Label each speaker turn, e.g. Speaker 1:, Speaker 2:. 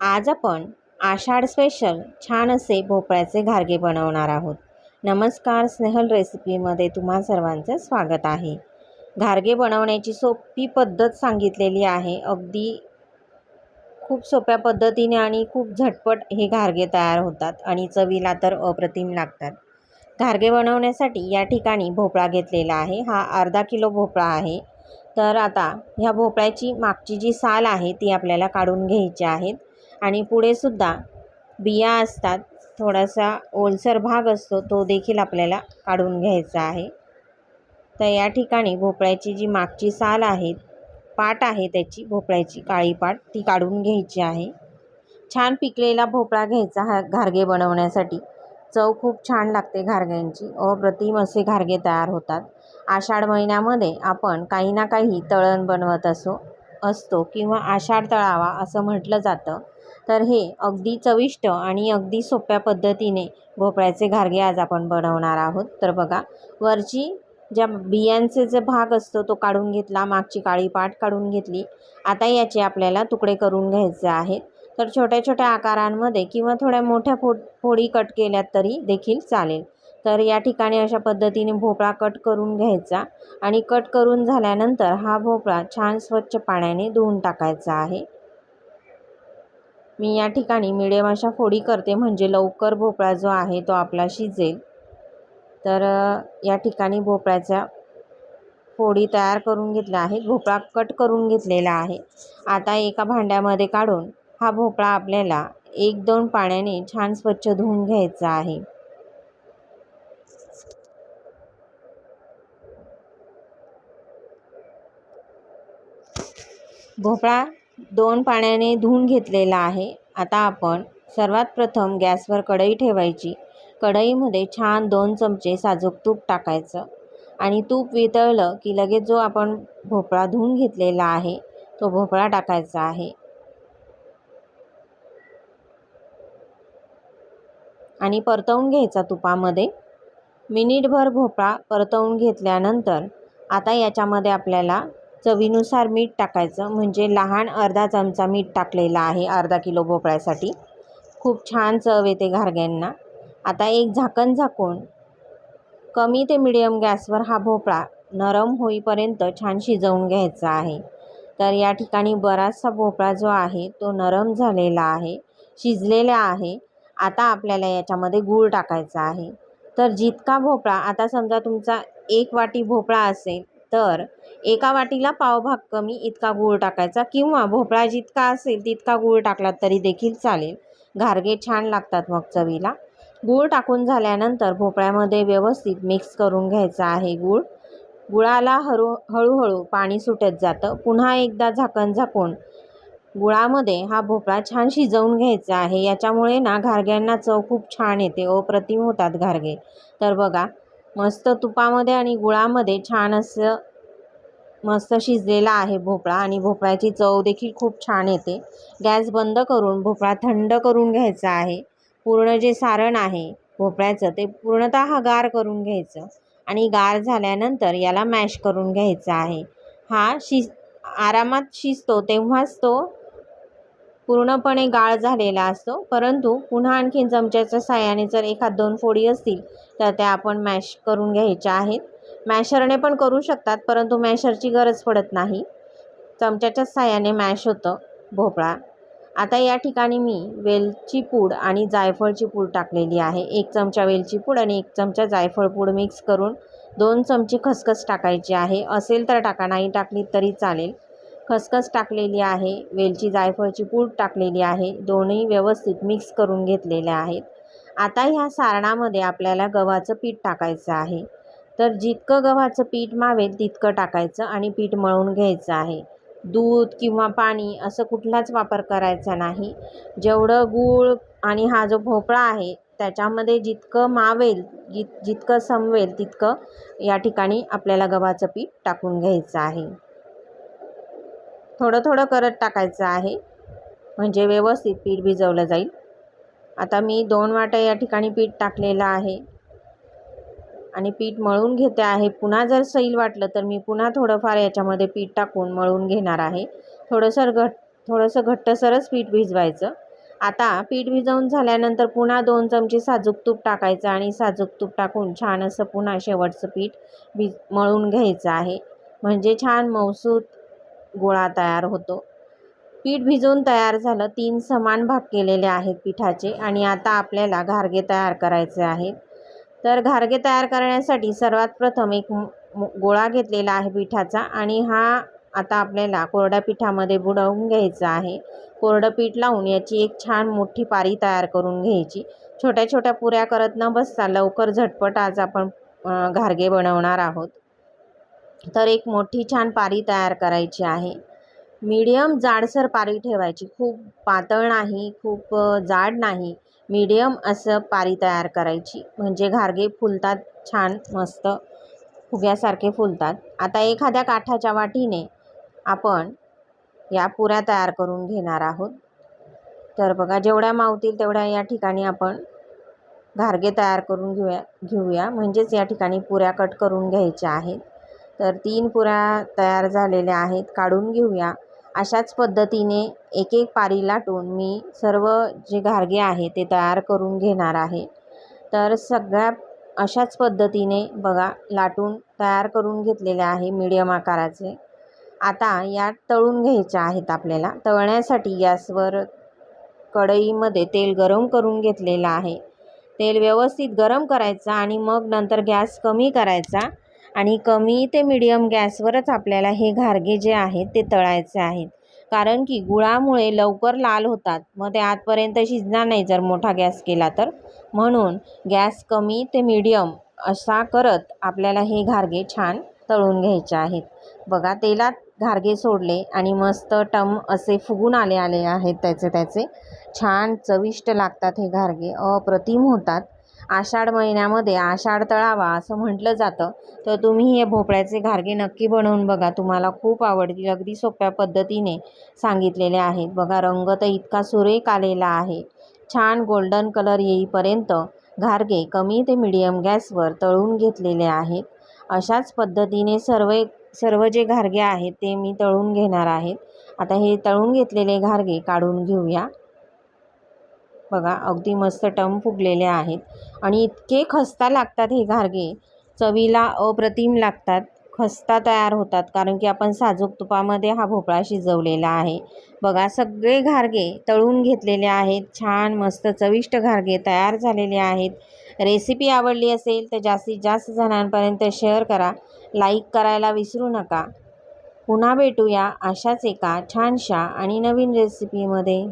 Speaker 1: आज आपण आषाढ स्पेशल छान असे भोपळ्याचे घारगे बनवणार आहोत. नमस्कार स्नेहल रेसिपीमध्ये तुम्हा सर्वांचं स्वागत आहे. घारगे बनवण्याची सोपी पद्धत सांगितलेली आहे. अगदी खूप सोप्या पद्धतीने आणि खूप झटपट हे घारगे तयार होतात आणि चवीला तर अप्रतिम लागतात. घारगे बनवण्यासाठी या ठिकाणी भोपळा घेतलेला आहे. हा अर्धा किलो भोपळा आहे. तर आता ह्या भोपळ्याची मागची जी साल आहे ती आपल्याला काढून घ्यायची आहेत आणि पुढेसुद्धा बिया असतात. थोडासा ओलसर भाग असतो तो देखील आपल्याला काढून घ्यायचा आहे. तर या ठिकाणी भोपळ्याची जी मागची साल आहे पाट आहे त्याची भोपळ्याची काळी पाट ती काढून घ्यायची आहे. छान पिकलेला भोपळा घ्यायचा हा घारगे बनवण्यासाठी. चव खूप छान लागते घारग्यांची अप्रतिम असे घारगे तयार होतात. आषाढ महिन्यामध्ये आपण काही ना काही तळण बनवत असो असतो किंवा आषाढ तळावा असं म्हटलं जातं. तर हे अगदी चविष्ट आणि अगदी सोप्या पद्धतीने भोपळ्याचे घारगे आज आपण बनवणार आहोत. तर बघा वरची ज्या बियांचे जे भाग असतो तो काढून घेतला मागची काळी पाट काढून घेतली. आता याचे आपल्याला तुकडे करून घ्यायचे आहेत. तर छोट्या छोट्या आकारांमध्ये किंवा थोड्या मोठ्या फो फोडी कट केल्यात तरी देखील चालेल. तर या ठिकाणी अशा पद्धतीने भोपळा कट करून घ्यायचा आणि कट करून झाल्यानंतर हा भोपळा छान स्वच्छ पाण्याने धुवून टाकायचा आहे. मी या ठिकाणी मिडियम अशा फोडी करते म्हणजे लवकर भोपळा जो आहे तो आपला शिजेल. तर या ठिकाणी भोपळ्याच्या फोडी तयार करून घेतल्या आहेत भोपळा कट करून घेतलेला आहे. आता एका भांड्यामध्ये काढून हा भोपळा आपल्याला एक दोन पाण्याने छान स्वच्छ धुवून घ्यायचा आहे. भोपळा दोन पाण्याने धुवून घेतलेला आहे. आता आपण सर्वात प्रथम गॅसवर कढई ठेवायची. कढईमध्ये छान दोन चमचे साजूक तूप टाकायचं आणि तूप वितळलं की लगेच जो आपण भोपळा धुवून घेतलेला आहे तो भोपळा टाकायचा आहे. आणि परतवून घ्यायचा तुपामध्ये. मिनिटभर भोपळा परतवून घेतल्यानंतर आता याच्यामध्ये आपल्याला चवीनुसार मीठ टाकायचं. म्हणजे लहान अर्धा चमचा मीठ टाकलेला आहे अर्धा किलो भोपळ्यासाठी. खूप छान चव येते घारग्यांना. आता एक झाकण झाकून कमी ते मिडियम गॅसवर हा भोपळा नरम होईपर्यंत छान शिजवून घ्यायचा आहे. तर या ठिकाणी बराचसा भोपळा जो आहे तो नरम झालेला आहे शिजलेला आहे. आता आपल्याला याच्यामध्ये गूळ टाकायचा आहे. तर जितका भोपळा आता समजा तुमचा एक वाटी भोपळा असेल तर एका वाटीला पावभाग कमी इतका गूळ टाकायचा किंवा भोपळा जितका असेल तितका गूळ टाकला तरी देखील चालेल. घारगे छान लागतात मग चवीला. गूळ टाकून झाल्यानंतर भोपळ्यामध्ये व्यवस्थित मिक्स करून घ्यायचा आहे गूळ. गुळाला हळू हळूहळू पाणी सुटत जातं. पुन्हा एकदा झाकण झाकून गुळामध्ये हा भोपळा छान शिजवून घ्यायचा आहे. याच्यामुळे ना घारग्यांना चव खूप छान येते. अप्रतिम होतात घारगे. तर बघा मस्त तुपामध्ये आणि गुळामध्ये छान असं मस्त शिजलेला आहे भोपळा आणि भोपळ्याची चव देखील खूप छान येते. गॅस बंद करून भोपळा थंड करून घ्यायचा आहे. पूर्ण जे सारण आहे भोपळ्याचं ते पूर्णतः गार करून घ्यायचं आणि गार झाल्यानंतर याला मॅश करून घ्यायचा आहे. हा शिज आरामात शिजतो तेव्हाच तो पूर्णपणे गाळ झालेला असतो. परंतु पुन्हा आणखीन चमच्याच्या साह्याने जर एखाद दोन फोडी असतील तर त्या आपण मॅश करून घ्यायच्या आहेत. मॅशरने पण करू शकतात परंतु मॅशरची गरज पडत नाही. चमच्याच्याच साह्याने मॅश होतं. भोपळा. आता या ठिकाणी मी वेलची पूड आणि जायफळची पूड टाकलेली आहे. एक चमचा वेलची पूड आणि एक चमचा जायफळ पूड मिक्स करून दोन चमचे खसखस टाकायची आहे. असेल तर टाका नाही टाकली तरी चालेल. खसखस टाकलेली आहे वेलची जायफळची पूड टाकलेली आहे दोन्ही व्यवस्थित मिक्स करून घेतलेल्या आहेत. आता ह्या सारणामध्ये आपल्याला गव्हाचं पीठ टाकायचं आहे. तर जितकं गव्हाचं पीठ मावेल तितकं टाकायचं आणि पीठ मळून घ्यायचं आहे. दूध किंवा पाणी असं कुठलाच वापर करायचा नाही. जेवढं गूळ आणि हा जो भोपळा आहे त्याच्यामध्ये जितकं मावेल जित जितकं संवेल तितकं या ठिकाणी आपल्याला गव्हाचं पीठ टाकून घ्यायचं आहे. थोडं थोडं करत टाकायचं आहे. म्हणजे व्यवस्थित पीठ भिजवलं जाईल. आता मी दोन वाट्या या ठिकाणी पीठ टाकलेलं आहे. आणि पीठ मळून घेते आहे. पुन्हा जर सैल वाटलं तर मी पुन्हा थोडंफार याच्यामध्ये पीठ टाकून मळून घेणार आहे. थोडंसं घट थोडंसं घट्टसरच पीठ भिजवायचं. आता पीठ भिजवून झाल्यानंतर पुन्हा दोन चमचे साजूक तूप टाकायचं आणि साजूक तूप टाकून छान असं पुन्हा शेवटचं पीठ भिज मळून घ्यायचं आहे. म्हणजे छान मऊसूत गोळा तयार होतो. पीठ भिजवून तयार झालं तीन समान भाग केलेले आहेत पिठाचे आणि आता आपल्याला घारगे तयार करायचे आहेत. तर घारगे तयार करण्यासाठी सर्वात प्रथम एक गोळा घेतलेला आहे पिठाचा आणि हा आता आपल्याला कोरड्या पिठामध्ये बुडवून घ्यायचा आहे. कोरडं पीठ लावून याची एक छान मोठी पारी तयार करून घ्यायची. छोट्या छोट्या पुऱ्या करत न बसता लवकर झटपट आज आपण घारगे बनवणार आहोत. तर एक मोठी छान पारी तयार करायची आहे. मीडियम जाडसर पारी ठेवायची. खूप पातळ नाही खूप जाड नाही. मीडियम असं पारी तयार करायची. म्हणजे घारगे फुलतात छान मस्त. फुग्यासारखे फुलतात. आता एखाद्या काठाच्या वाटीने आपण या पुऱ्या तयार करून घेणार आहोत. तर बघा जेवढ्या मावतील तेवढ्या या ठिकाणी आपण घारगे तयार करून घेऊया घेऊया. म्हणजेच या ठिकाणी पुऱ्या कट करून घ्यायच्या आहेत. तर तीन पुऱ्या तयार झालेल्या आहेत काढून घेऊया. अशाच पद्धतीने एक एक पारी लाटून मी सर्व जे घारगे आहे ते तयार करून घेणार आहे. तर सगळ्या अशाच पद्धतीने बघा लाटून तयार करून घेतलेले आहे मीडियम आकाराचे. आता यात तळून घ्यायच्या आहेत आपल्याला. तळण्यासाठी गॅसवर कढईमध्ये तेल गरम करून घेतलेलं आहे. तेल व्यवस्थित गरम करायचं आणि मग नंतर गॅस कमी करायचा. आणि कमी ते मिडियम गॅसवरच आपल्याला हे घारगे जे आहेत ते तळायचे आहेत. कारण की गुळामुळे लवकर लाल होतात. मग ते आतपर्यंत शिजणार नाही जर मोठा गॅस केला तर. म्हणून गॅस कमी ते मिडियम असा करत आपल्याला हे घारगे छान तळून घ्यायचे आहेत. बघा तेलात घारगे सोडले आणि मस्त टम असे फुगून आले आले आहेत त्याचे त्याचे. छान चविष्ट लागतात हे घारगे. अप्रतिम होतात. आषाढ महिन्यामध्ये आषाढ तळावा असं म्हटलं जातं. तर तुम्ही हे भोपळ्याचे घारगे नक्की बनवून बघा. तुम्हाला खूप आवडतील. अगदी सोप्या पद्धतीने सांगितलेले आहेत. बघा रंग तर इतका सुरेख आलेला आहे. छान गोल्डन कलर येईपर्यंत घारगे कमी ते मिडियम गॅसवर तळून घेतलेले आहेत. अशाच पद्धतीने सर्व सर्व जे घारगे आहेत ते मी तळून घेणार आहेत आता हे तळून घेतलेले घारगे काढून घेऊया. बघा अगदी मस्त टम फुगलेले आहेत. आणि इतके खस्ता लागतात हे घारगे. चवीला अप्रतिम लागतात. खस्ता तयार होतात कारण की आपण साजूक तुपामध्ये हा भोपळा शिजवलेला आहे. बघा सगळे घारगे तळून घेतलेले आहेत. छान मस्त चविष्ट घारगे तयार झालेले आहेत. रेसिपी आवडली असेल तर जास्तीत जास्त जणांपर्यंत शेअर करा. लाईक करायला विसरू नका. पुन्हा भेटूया अशाच एका छानशा आणि नवीन रेसिपीमध्ये.